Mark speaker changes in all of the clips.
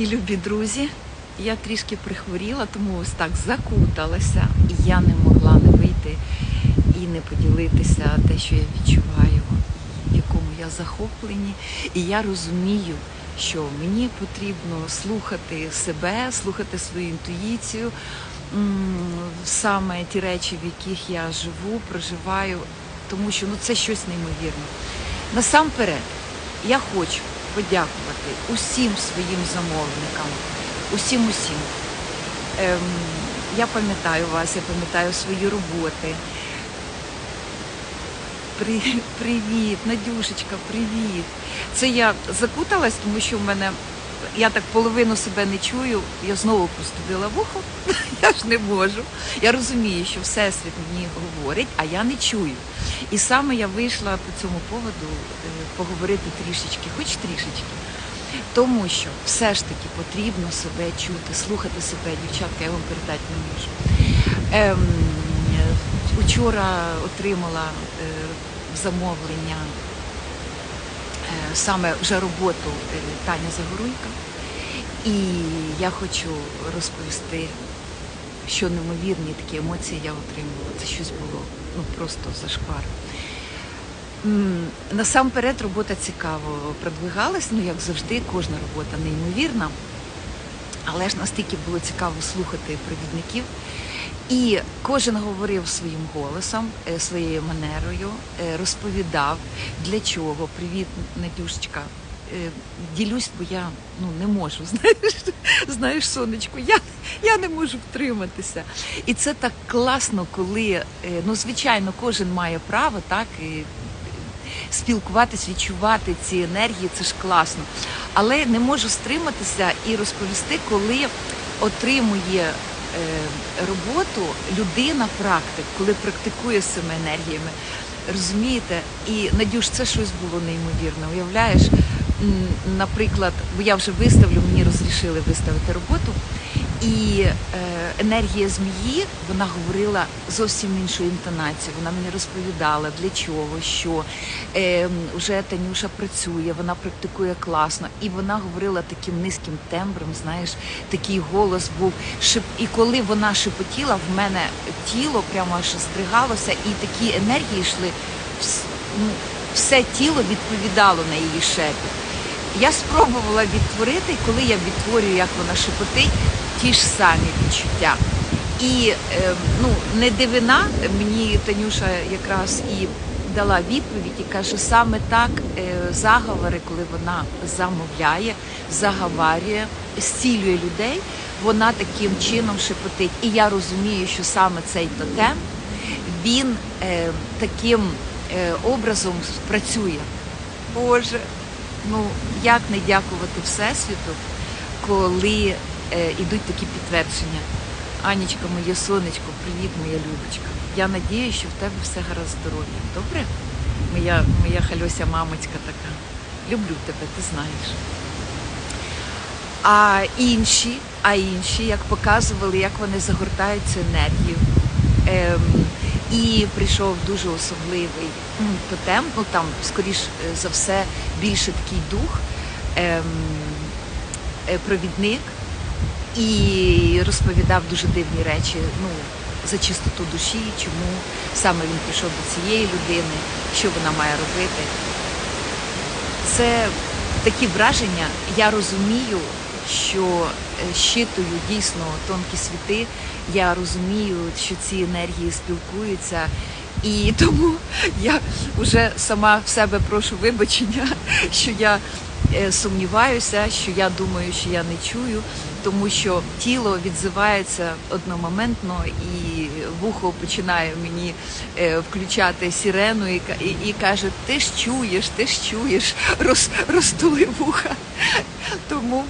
Speaker 1: І любі друзі, я трішки прихворіла, тому ось так закуталася, і я не могла не вийти і не поділитися те, що я відчуваю, в якому я захоплені. І я розумію, що мені потрібно слухати себе, слухати свою інтуїцію, саме ті речі, в яких я живу, проживаю, тому що ну це щось неймовірне. Насамперед, я хочу подякувати усім своїм замовникам, усім усім. Ем, я пам'ятаю вас, я пам'ятаю свої роботи. При, привіт, Надюшечка, привіт. Це я закуталась, тому що в мене я так половину себе не чую. Я знову простудила вухо. Я ж не можу. Я розумію, що всесвіт мені говорить, а я не чую. І саме я вийшла по цьому поводу е, поговорити трішечки, хоч трішечки. Тому що все ж таки потрібно себе чути, слухати себе, дівчатка, я вам передати не можу. Ем, е, учора отримала е, замовлення е, саме вже роботу е, Таня Загоруйка. І я хочу розповісти, що неймовірні такі емоції я отримала. Це щось було ну просто зашквар. Насамперед робота цікаво продвигалась, ну як завжди, кожна робота неймовірна. Але ж настільки було цікаво слухати провідників. І кожен говорив своїм голосом, е, своєю манерою, е, розповідав, для чого. Привіт, Надюшечка. Е, Ділюсь, бо я ну не можу. Знаєш, знаєш, сонечко, я, я не можу втриматися. І це так класно, коли ну звичайно кожен має право так і спілкуватись, відчувати ці енергії, це ж класно. Але не можу стриматися і розповісти, коли отримує роботу людина практик, коли практикує з цими енергіями. Розумієте? І Надюш, це щось було неймовірне. Уявляєш, наприклад, бо я вже виставлю, мені розрішили виставити роботу. І е, енергія змії вона говорила зовсім іншою інтонацією. Вона мені розповідала для чого, що е, вже Танюша працює, вона практикує класно, і вона говорила таким низьким тембром. Знаєш, такий голос був. Шип... І коли вона шепотіла, в мене тіло прямо аж здригалося, і такі енергії йшли. Ну, все тіло відповідало на її шепіт. Я спробувала відтворити, і коли я відтворюю, як вона шепотить, ті ж самі відчуття. І е, ну, не дивина, мені Танюша якраз і дала відповідь і каже, саме так е, заговори, коли вона замовляє, заговарює, зцілює людей, вона таким чином шепотить. І я розумію, що саме цей тотем, він е, таким е, образом працює. Боже, ну як не дякувати Всесвіту, коли е, ідуть такі підтвердження. Анічка, моє сонечко, привіт, моя любочка. Я надію, що в тебе все гаразд здоров'я. Добре? Моя, моя хальося мамочка така. Люблю тебе, ти знаєш. А інші, а інші, як показували, як вони загортають цю енергію. Ем, і прийшов дуже особливий тотем, ну там, скоріш е, за все, більше такий дух, ем, е, провідник, і розповідав дуже дивні речі ну, за чистоту душі, чому саме він прийшов до цієї людини, що вона має робити. Це такі враження. Я розумію, що е, щитую дійсно тонкі світи. Я розумію, що ці енергії спілкуються. І тому я вже сама в себе прошу вибачення, що я е, сумніваюся, що я думаю, що я не чую, тому що тіло відзивається одномоментно і вухо починає мені е, включати сирену і, і, і каже: ти ж чуєш, ти ж чуєш, роз, розтули вуха. Тому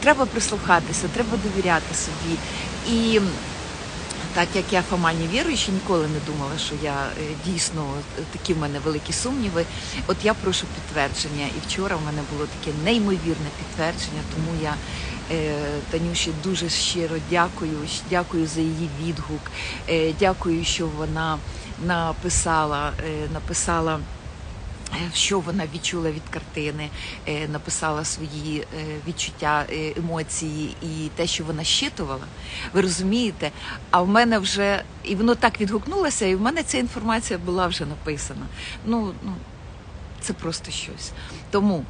Speaker 1: треба прислухатися, треба довіряти собі. І так як я Фомані віруюча, ніколи не думала, що я е, дійсно е, такі в мене великі сумніви. От я прошу підтвердження. І вчора в мене було таке неймовірне підтвердження, тому я е, Танюші дуже щиро дякую. Дякую за її відгук. Дякую, що вона написала, написала що вона відчула від картини, е, написала свої е, відчуття, е, емоції і те, що вона щитувала. Ви розумієте? А в мене вже і воно так відгукнулося, і в мене ця інформація була вже написана. Ну, ну це просто щось. Тому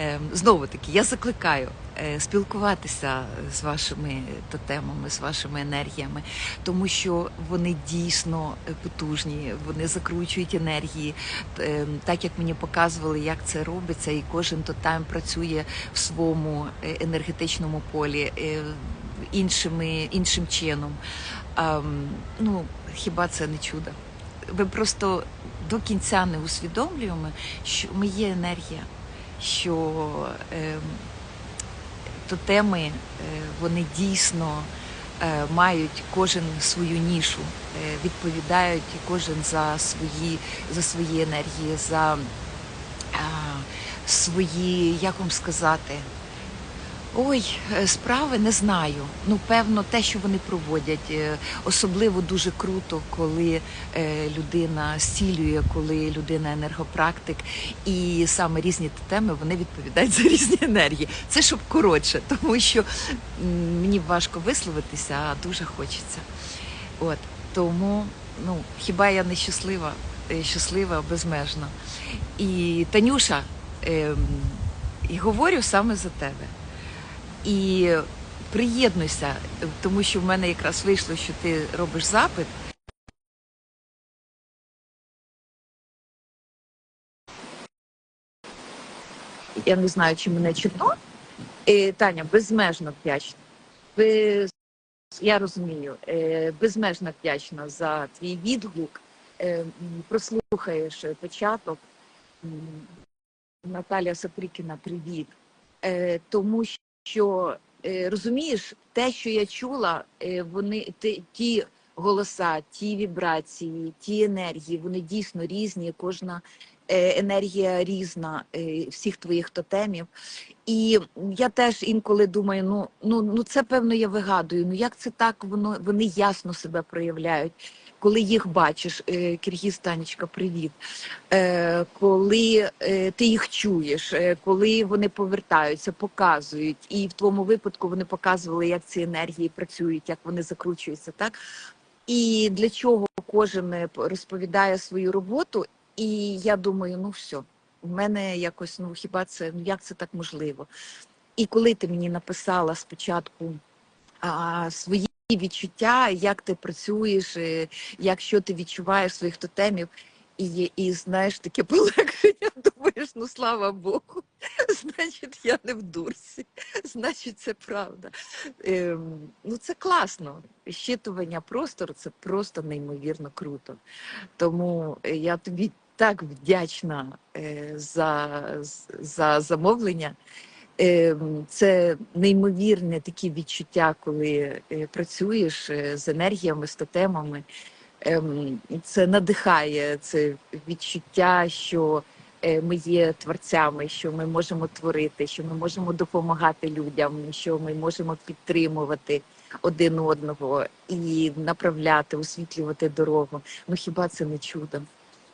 Speaker 1: е, знову таки я закликаю е, спілкуватися з вашими тотемами, з вашими енергіями, тому що вони дійсно е, потужні, вони закручують енергії, Е, так як мені показували, як це робиться, і кожен тотем працює в своєму е, енергетичному полі. е, Іншими іншим чином, Ем, ну хіба це не чудо? Ми просто до кінця не усвідомлюємо, що ми є енергія, що е, тотеми теми вони дійсно е, мають кожен свою нішу, е, відповідають кожен за свої, за свої енергії, за свої, як вам сказати, Ой, е, справи не знаю. Ну, певно, те, що вони проводять, е, особливо дуже круто, коли е, людина зцілює, коли людина енергопрактик, і саме різні теми вони відповідають за різні енергії. Це щоб коротше, тому що мені важко висловитися, а дуже хочеться. От тому, ну хіба я не щаслива, щаслива безмежно. І Танюша, ем, і говорю саме за тебе. І приєднуйся, тому що в мене якраз вийшло, що ти робиш запит. Я не знаю, чи мене чутно. Е, Таня, безмежно вдячна. Без... Я розумію, е, безмежно вдячна за твій відгук. Е, прослухаєш початок. Наталя Сапрікіна, привіт. Тому що е, розумієш, те, що я чула, е, вони ті, голоса, ті вібрації, ті енергії, вони дійсно різні. Кожна е, енергія різна всіх твоїх тотемів. І я теж інколи думаю, ну ну ну це певно я вигадую. Ну як це так? Воно вони ясно себе проявляють. Коли їх бачиш, е, Киргіз Танечка, привіт. Е, коли е, ти їх чуєш, коли вони повертаються, показують, і в твоєму випадку вони показували, як ці енергії працюють, як вони закручуються, так і для чого кожен розповідає свою роботу. І я думаю, ну все, в мене якось ну хіба це ну як це так можливо? І коли ти мені написала спочатку а, свої відчуття, як ти працюєш, е, як що ти відчуваєш своїх тотемів, і, і знаєш таке полегшення, думаєш, ну слава Богу, значить, я не в дурсі, значить, це правда. Ем, ну це класно. Щитування простору це просто неймовірно круто. Тому е, я тобі так вдячна е, за, за замовлення. Ем, Це неймовірне такі відчуття, коли е, працюєш е, з енергіями, з тотемами. Ем, Це надихає це відчуття, що е, ми є творцями, що ми можемо творити, що ми можемо допомагати людям, що ми можемо підтримувати один одного і направляти, освітлювати дорогу. Ну хіба це не чудо?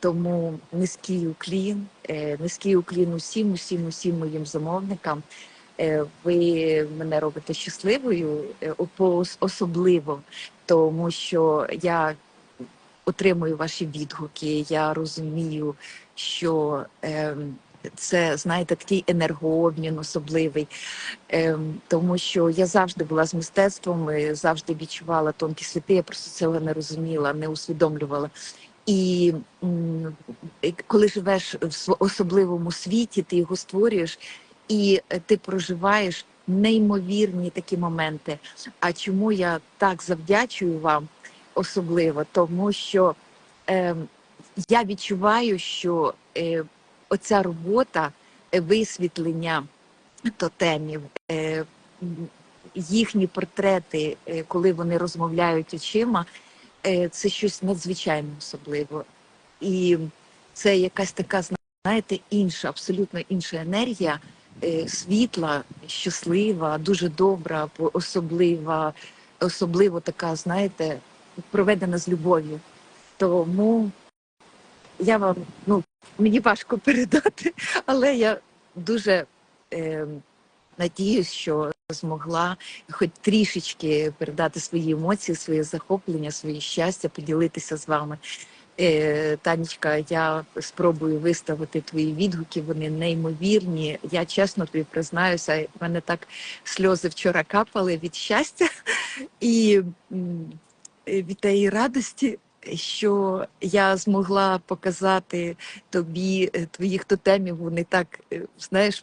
Speaker 1: Тому низький уклін, е, низький уклін усім, усім, усім моїм замовникам. Е, Ви мене робите щасливою, е, особливо, тому що я отримую ваші відгуки. Я розумію, що ем, це, знаєте, такий енергообмін особливий, ем, тому що я завжди була з мистецтвом, завжди відчувала тонкі світи, я просто цього не розуміла, не усвідомлювала. І коли живеш в особливому світі, ти його створюєш, і е, ти проживаєш неймовірні такі моменти. А чому я так завдячую вам особливо? Тому що е, я відчуваю, що е, оця робота е, висвітлення тотемів, е, їхні портрети, е, коли вони розмовляють очима, це щось надзвичайно особливе. І це якась така, знаєте, інша, абсолютно інша енергія, е, світла, щаслива, дуже добра, особлива, особливо така, знаєте, проведена з любов'ю. Тому я вам, ну, мені важко передати, але я дуже е, надіюсь, що змогла хоч трішечки передати свої емоції, своє захоплення, своє щастя, поділитися з вами. Е, Танечка, я спробую виставити твої відгуки, вони неймовірні. Я чесно тобі признаюся, в мене так сльози вчора капали від щастя і від тієї радості, що я змогла показати тобі е, твоїх тотемів. Вони так, е, знаєш,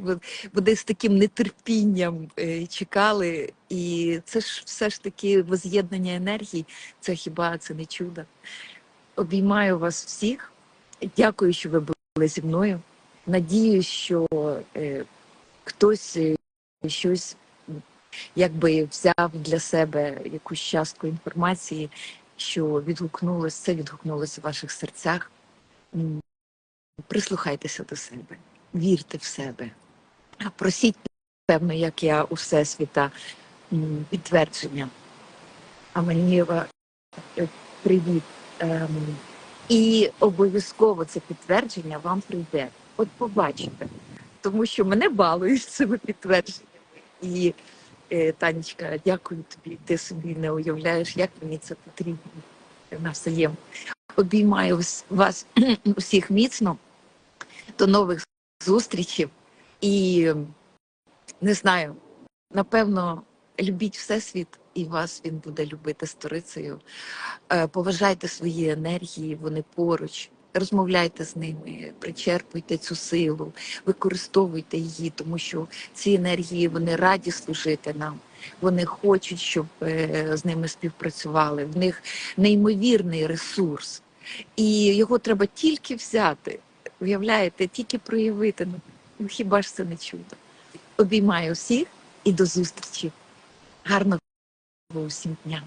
Speaker 1: вони з таким нетерпінням е, чекали. І це ж все ж таки воз'єднання енергій. Це хіба це не чудо? Обіймаю вас всіх. Дякую, що ви були зі мною. Надіюсь, що е, хтось щось якби взяв для себе якусь частку інформації, що відгукнулось, це відгукнулося в ваших серцях. Прислухайтеся до себе, вірте в себе, просіть, певно, як я у всесвіта підтвердження. А мені е, привіт. Ем, і обов'язково це підтвердження вам прийде. От побачите, тому що мене балують цими підтвердженнями. І Танечка, дякую тобі. Ти собі не уявляєш, як мені це потрібно навзаєм. Обіймаю вас- усіх міцно. До нових зустрічей. І не знаю, напевно, любіть всесвіт, і вас він буде любити сторицею. Е, Поважайте свої енергії, вони поруч. Розмовляйте з ними, причерпуйте цю силу, використовуйте її, тому що ці енергії вони раді служити нам. Вони хочуть, щоб е, з ними співпрацювали. В них неймовірний ресурс, і його треба тільки взяти. Уявляєте, тільки проявити. Ну, хіба ж це не чудо? Обіймаю всіх і до зустрічі. Гарного усім дня.